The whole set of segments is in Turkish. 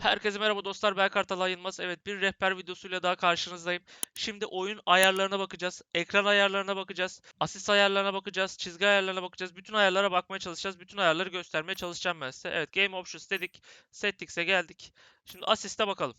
Herkese merhaba dostlar ben Kartal Yılmaz. Evet bir rehber videosuyla daha karşınızdayım. Şimdi oyun ayarlarına bakacağız. Ekran ayarlarına bakacağız. Asist ayarlarına bakacağız. Çizgi ayarlarına bakacağız. Bütün ayarlara bakmaya çalışacağız. Bütün ayarları göstermeye çalışacağım ben size. Evet Game Options dedik. Settings'e geldik. Şimdi asiste bakalım.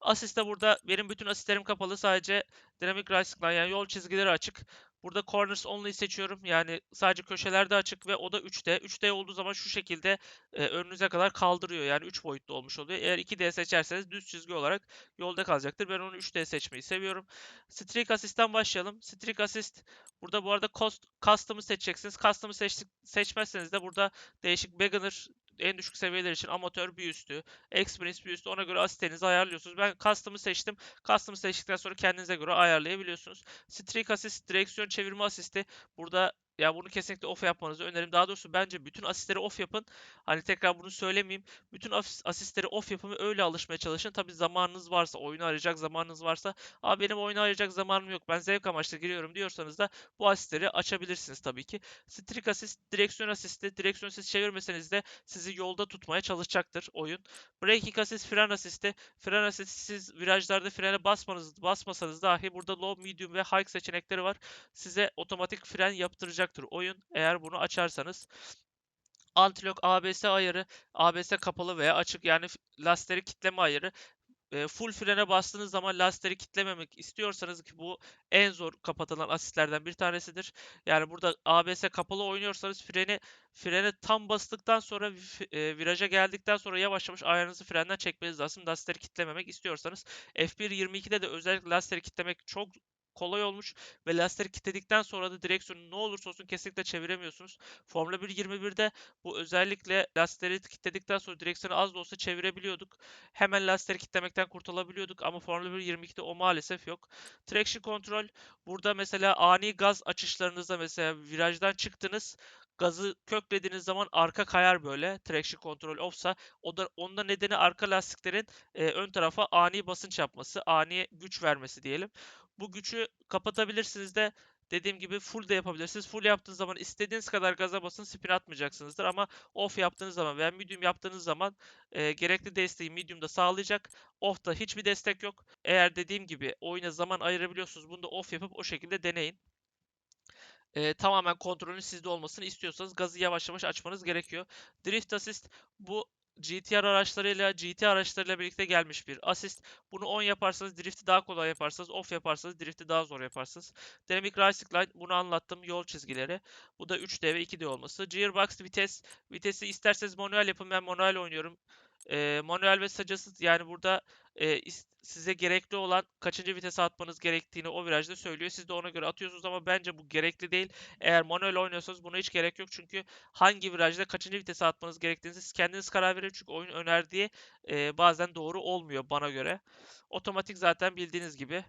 Asiste burada benim bütün asistlerim kapalı. Sadece Dynamic Right Line yani yol çizgileri açık. Burada Corners Only seçiyorum. Yani sadece köşelerde açık ve o da 3D. 3D olduğu zaman şu şekilde e, önünüze kadar kaldırıyor. Yani 3 boyutlu olmuş oluyor. Eğer 2D seçerseniz düz çizgi olarak yolda kalacaktır. Ben onu 3D seçmeyi seviyorum. Streak Assist'ten başlayalım. Streak Assist burada bu arada cost, Custom'ı seçeceksiniz. Custom'ı seçtik, seçmezseniz de burada değişik Beginner en düşük seviyeler için amatör bir üstü, experience bir üstü ona göre asistlerinizi ayarlıyorsunuz. Ben custom'ı seçtim. Custom'ı seçtikten sonra kendinize göre ayarlayabiliyorsunuz. Streak assist, direksiyon çevirme asisti. Burada ya bunu kesinlikle off yapmanızı öneririm. Daha doğrusu bence bütün asistleri off yapın. Hani tekrar bunu söylemeyeyim. Bütün asistleri off yapın ve öyle alışmaya çalışın. Tabi zamanınız varsa, oyunu arayacak zamanınız varsa. Abi benim oyunu arayacak zamanım yok. Ben zevk amaçlı giriyorum diyorsanız da bu asistleri açabilirsiniz tabii ki. Streak assist, direksiyon asisti. Direksiyon assist çevirmeseniz de sizi yolda tutmaya çalışacaktır oyun. Braking assist, fren asisti. Fren assist siz virajlarda frene basmanız, basmasanız dahi burada low, medium ve high seçenekleri var. Size otomatik fren yaptıracak olacaktır oyun eğer bunu açarsanız. Antilok ABS ayarı, ABS kapalı veya açık yani lastikleri kitleme ayarı full frene bastığınız zaman lastikleri kitlememek istiyorsanız ki bu en zor kapatılan asistlerden bir tanesidir. Yani burada ABS kapalı oynuyorsanız freni frene tam bastıktan sonra viraja geldikten sonra yavaş yavaş ayağınızı frenden çekmeniz lazım. Lastikleri kitlememek istiyorsanız. F1 22'de de özellikle lastikleri kitlemek çok kolay olmuş ve lastikleri kilitledikten sonra da direksiyonu ne olursa olsun kesinlikle çeviremiyorsunuz. Formula 1 21'de bu özellikle lastikleri kilitledikten sonra direksiyonu az da olsa çevirebiliyorduk. Hemen lastikleri kilitlemekten kurtulabiliyorduk ama Formula 1 22'de o maalesef yok. Traction Control burada mesela ani gaz açışlarınızda mesela virajdan çıktınız gazı köklediğiniz zaman arka kayar böyle traction control offsa o da onda nedeni arka lastiklerin e, ön tarafa ani basınç yapması, ani güç vermesi diyelim. Bu gücü kapatabilirsiniz de dediğim gibi full de yapabilirsiniz. Full yaptığınız zaman istediğiniz kadar gaza basın spin atmayacaksınızdır ama off yaptığınız zaman veya medium yaptığınız zaman e, gerekli desteği medium'da sağlayacak. Off'ta hiçbir destek yok. Eğer dediğim gibi oyuna zaman ayırabiliyorsunuz. Bunu da off yapıp o şekilde deneyin. E, tamamen kontrolün sizde olmasını istiyorsanız gazı yavaş yavaş açmanız gerekiyor. Drift Assist bu GTR araçlarıyla GT araçlarıyla birlikte gelmiş bir asist. Bunu on yaparsanız drift'i daha kolay yaparsınız. Off yaparsanız drift'i daha zor yaparsınız. Dynamic Racing Line bunu anlattım. Yol çizgileri. Bu da 3D ve 2D olması. Gearbox vites. Vitesi isterseniz manuel yapın. Ben manuel oynuyorum e, manuel ve sacasız yani burada e, size gerekli olan kaçıncı vitese atmanız gerektiğini o virajda söylüyor. Siz de ona göre atıyorsunuz ama bence bu gerekli değil. Eğer manuel oynuyorsanız buna hiç gerek yok. Çünkü hangi virajda kaçıncı vitese atmanız gerektiğini siz kendiniz karar verin. Çünkü oyun önerdiği e, bazen doğru olmuyor bana göre. Otomatik zaten bildiğiniz gibi.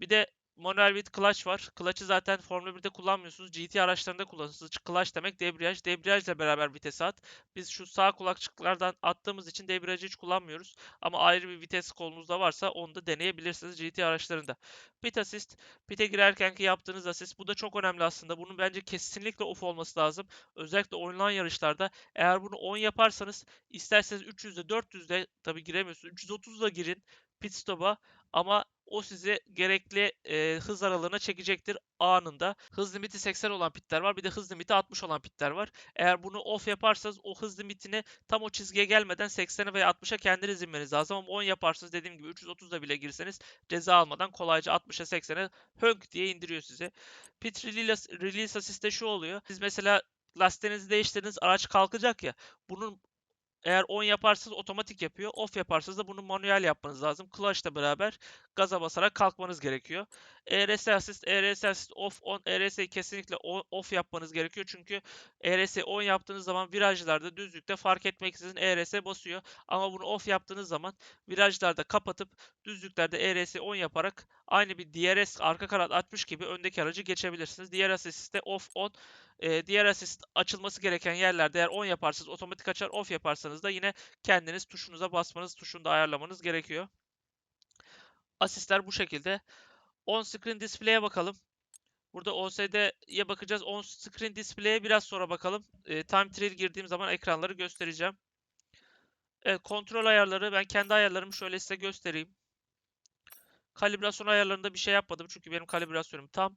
Bir de Manuel with clutch var. Clutch'ı zaten Formula 1'de kullanmıyorsunuz. GT araçlarında kullanıyorsunuz. Clutch demek debriyaj. Debriyajla beraber vites at. Biz şu sağ kulakçıklardan attığımız için debriyajı hiç kullanmıyoruz. Ama ayrı bir vites kolunuzda varsa onu da deneyebilirsiniz GT araçlarında. Pit assist. Pit'e girerkenki yaptığınız assist. Bu da çok önemli aslında. Bunun bence kesinlikle off olması lazım. Özellikle oynanan yarışlarda. Eğer bunu 10 yaparsanız isterseniz 300'de 400'de tabi giremiyorsunuz. 330'da girin pit stop'a ama o sizi gerekli e, hız aralığına çekecektir anında. Hız limiti 80 olan pitler var. Bir de hız limiti 60 olan pitler var. Eğer bunu off yaparsanız o hız limitini tam o çizgiye gelmeden 80'e veya 60'a kendiniz inmeniz lazım. Ama 10 yaparsanız dediğim gibi 330'da bile girseniz ceza almadan kolayca 60'a 80'e hönk diye indiriyor sizi. Pit release, release assist'te şu oluyor. Siz mesela lastiğinizi değiştirdiniz araç kalkacak ya. Bunun eğer on yaparsanız otomatik yapıyor. Off yaparsanız da bunu manuel yapmanız lazım. Clutch'la beraber gaza basarak kalkmanız gerekiyor. ERS assist, ERS assist off on, ERS'yi kesinlikle on, off yapmanız gerekiyor. Çünkü ERS'i on yaptığınız zaman virajlarda, düzlükte fark etmeksizin ERS basıyor. Ama bunu off yaptığınız zaman virajlarda kapatıp düzlüklerde ERS'i on yaparak aynı bir DRS arka kanat atmış gibi öndeki aracı geçebilirsiniz. Diğer assist'te off on e, diğer asist açılması gereken yerlerde eğer on yaparsanız otomatik açar, off yaparsanız da yine kendiniz tuşunuza basmanız, tuşunu da ayarlamanız gerekiyor. Asistler bu şekilde. On screen display'e bakalım. Burada OSD'ye bakacağız. On screen display'e biraz sonra bakalım. E, time trial girdiğim zaman ekranları göstereceğim. Evet, kontrol ayarları ben kendi ayarlarımı şöyle size göstereyim. Kalibrasyon ayarlarında bir şey yapmadım çünkü benim kalibrasyonum tam.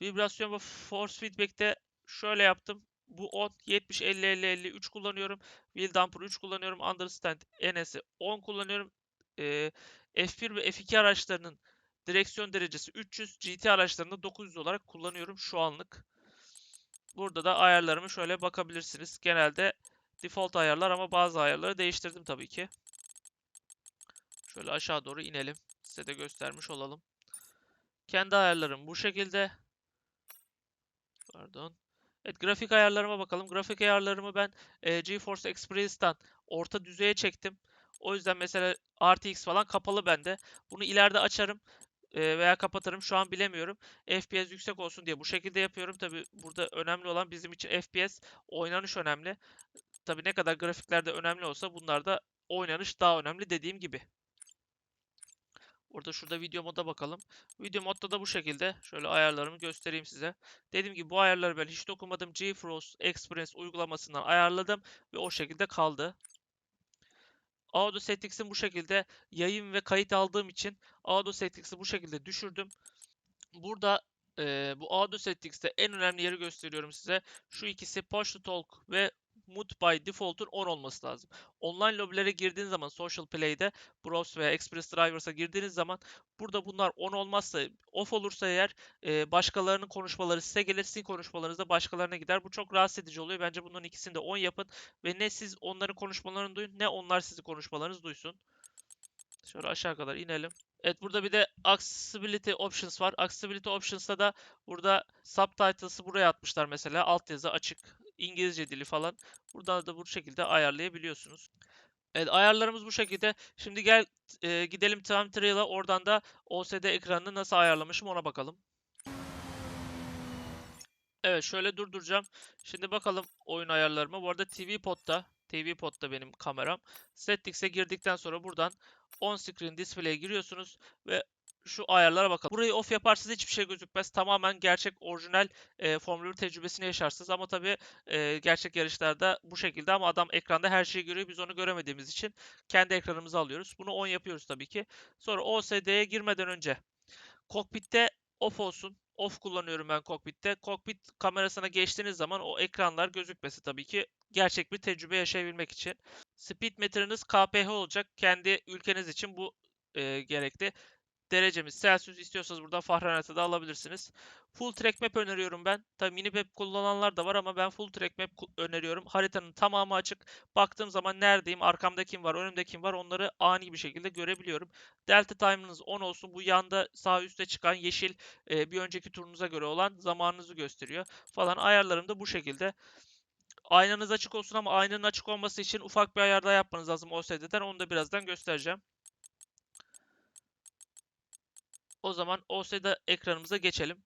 Vibrasyon ve force feedback'te şöyle yaptım. Bu 10, 70, 50, 50, 50, 3 kullanıyorum. Wheel Dumper 3 kullanıyorum. Understand NS'i 10 kullanıyorum. Ee, F1 ve F2 araçlarının direksiyon derecesi 300, GT araçlarında 900 olarak kullanıyorum şu anlık. Burada da ayarlarımı şöyle bakabilirsiniz. Genelde default ayarlar ama bazı ayarları değiştirdim tabii ki. Şöyle aşağı doğru inelim. Size de göstermiş olalım. Kendi ayarlarım bu şekilde. Pardon. Evet grafik ayarlarıma bakalım. Grafik ayarlarımı ben e, GeForce Experience'dan orta düzeye çektim. O yüzden mesela RTX falan kapalı bende. Bunu ileride açarım e, veya kapatırım. Şu an bilemiyorum. FPS yüksek olsun diye bu şekilde yapıyorum. Tabi burada önemli olan bizim için FPS oynanış önemli. Tabi ne kadar grafiklerde önemli olsa bunlarda oynanış daha önemli dediğim gibi. Burada şurada video moda bakalım. Video modda da bu şekilde. Şöyle ayarlarımı göstereyim size. Dediğim gibi bu ayarları ben hiç dokunmadım. GeForce Experience uygulamasından ayarladım ve o şekilde kaldı. Audio Settings'in bu şekilde yayın ve kayıt aldığım için Audio Settings'i bu şekilde düşürdüm. Burada e, bu Audio Settings'te en önemli yeri gösteriyorum size. Şu ikisi Push to Talk ve Mood by Default'un on olması lazım. Online lobilere girdiğiniz zaman Social Play'de Browse veya Express Drivers'a girdiğiniz zaman burada bunlar on olmazsa, off olursa eğer e, başkalarının konuşmaları size gelir, sizin konuşmalarınız da başkalarına gider. Bu çok rahatsız edici oluyor. Bence bunların ikisini de on yapın ve ne siz onların konuşmalarını duyun ne onlar sizin konuşmalarınızı duysun. Şöyle aşağı kadar inelim. Evet burada bir de Accessibility Options var. Accessibility Options'ta da burada subtitles'ı buraya atmışlar mesela. Altyazı açık. İngilizce dili falan. Buradan da bu şekilde ayarlayabiliyorsunuz. Evet ayarlarımız bu şekilde. Şimdi gel e, gidelim Time Trial'a. Oradan da OSD ekranını nasıl ayarlamışım ona bakalım. Evet şöyle durduracağım. Şimdi bakalım oyun ayarlarıma. Bu arada TV Pod'da TV Pod'da benim kameram. Settings'e girdikten sonra buradan on screen display'e giriyorsunuz ve şu ayarlara bakalım. Burayı off yaparsanız hiçbir şey gözükmez. Tamamen gerçek orijinal e, Formula 1 tecrübesini yaşarsınız. Ama tabii e, gerçek yarışlarda bu şekilde ama adam ekranda her şeyi görüyor. Biz onu göremediğimiz için kendi ekranımızı alıyoruz. Bunu on yapıyoruz tabii ki. Sonra OSD'ye girmeden önce kokpitte off olsun. Off kullanıyorum ben kokpitte. Kokpit kamerasına geçtiğiniz zaman o ekranlar gözükmesi tabii ki gerçek bir tecrübe yaşayabilmek için. Speed meteriniz KPH olacak. Kendi ülkeniz için bu e, gerekli. Derecemiz Celsius istiyorsanız buradan Fahrenheit'e de alabilirsiniz. Full track map öneriyorum ben. Tabii mini map kullananlar da var ama ben full track map öneriyorum. Haritanın tamamı açık. Baktığım zaman neredeyim, arkamda kim var, önümde kim var onları ani bir şekilde görebiliyorum. Delta time'ınız 10 olsun. Bu yanda sağ üstte çıkan yeşil e, bir önceki turunuza göre olan zamanınızı gösteriyor falan. Ayarlarım da bu şekilde. Aynanız açık olsun ama aynanın açık olması için ufak bir ayar daha yapmanız lazım OSD'den. Onu da birazdan göstereceğim. O zaman OSD ekranımıza geçelim.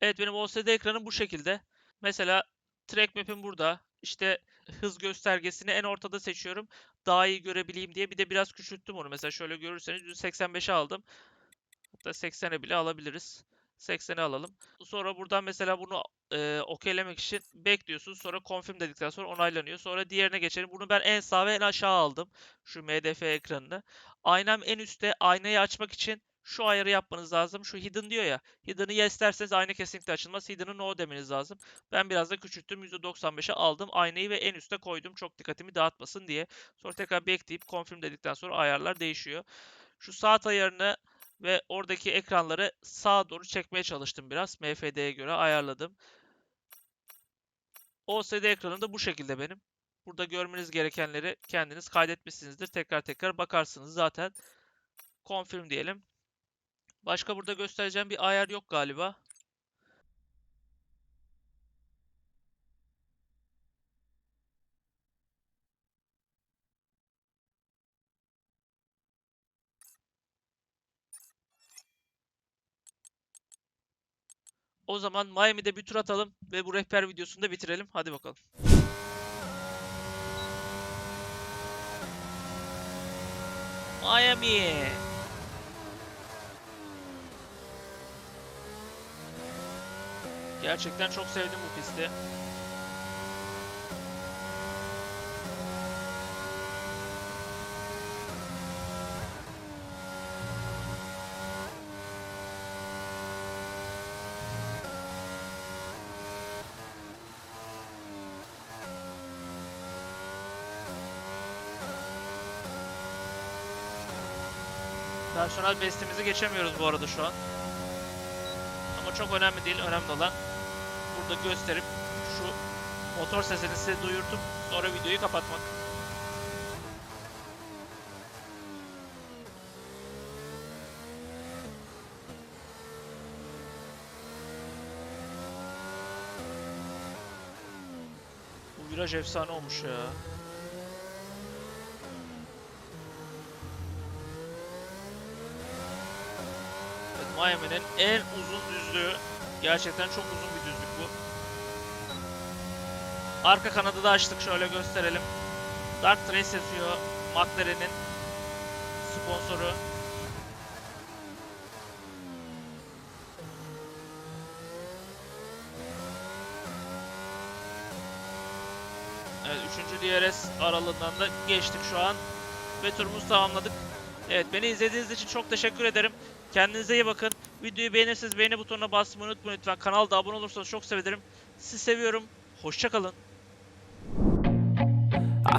Evet benim OSD ekranım bu şekilde. Mesela track map'im burada. İşte hız göstergesini en ortada seçiyorum. Daha iyi görebileyim diye. Bir de biraz küçülttüm onu. Mesela şöyle görürseniz 185'e aldım. Hatta 80'e bile alabiliriz. 80'e alalım. Sonra buradan mesela bunu e, okeylemek için bekliyorsunuz. Sonra confirm dedikten sonra onaylanıyor. Sonra diğerine geçelim. Bunu ben en sağ ve en aşağı aldım. Şu MDF ekranını. Aynam en üstte. Aynayı açmak için şu ayarı yapmanız lazım. Şu hidden diyor ya. Hidden'ı yes derseniz ayna kesinlikle açılmaz. Hidden'ı no demeniz lazım. Ben biraz da küçülttüm. %95'e aldım. Aynayı ve en üste koydum. Çok dikkatimi dağıtmasın diye. Sonra tekrar bekleyip confirm dedikten sonra ayarlar değişiyor. Şu saat ayarını ve oradaki ekranları sağa doğru çekmeye çalıştım biraz. MFD'ye göre ayarladım. OSD ekranı da bu şekilde benim. Burada görmeniz gerekenleri kendiniz kaydetmişsinizdir. Tekrar tekrar bakarsınız zaten. Confirm diyelim. Başka burada göstereceğim bir ayar yok galiba. O zaman Miami'de bir tur atalım ve bu rehber videosunu da bitirelim. Hadi bakalım. Miami. Gerçekten çok sevdim bu pisti. Personel bestimizi geçemiyoruz bu arada şu an. Ama çok önemli değil. Önemli olan burada gösterip şu motor sesini size duyurtup sonra videoyu kapatmak. Bu viraj efsane olmuş ya. Miami'nin en uzun düzlüğü. Gerçekten çok uzun. Arka kanadı da açtık şöyle gösterelim. Dark Trace yazıyor. McLaren'in sponsoru. Evet 3. DRS aralığından da geçtik şu an. Ve turumuzu tamamladık. Evet beni izlediğiniz için çok teşekkür ederim. Kendinize iyi bakın. Videoyu beğenirseniz beğeni butonuna basmayı unutmayın lütfen. Kanalda abone olursanız çok sevinirim. Sizi seviyorum. Hoşçakalın.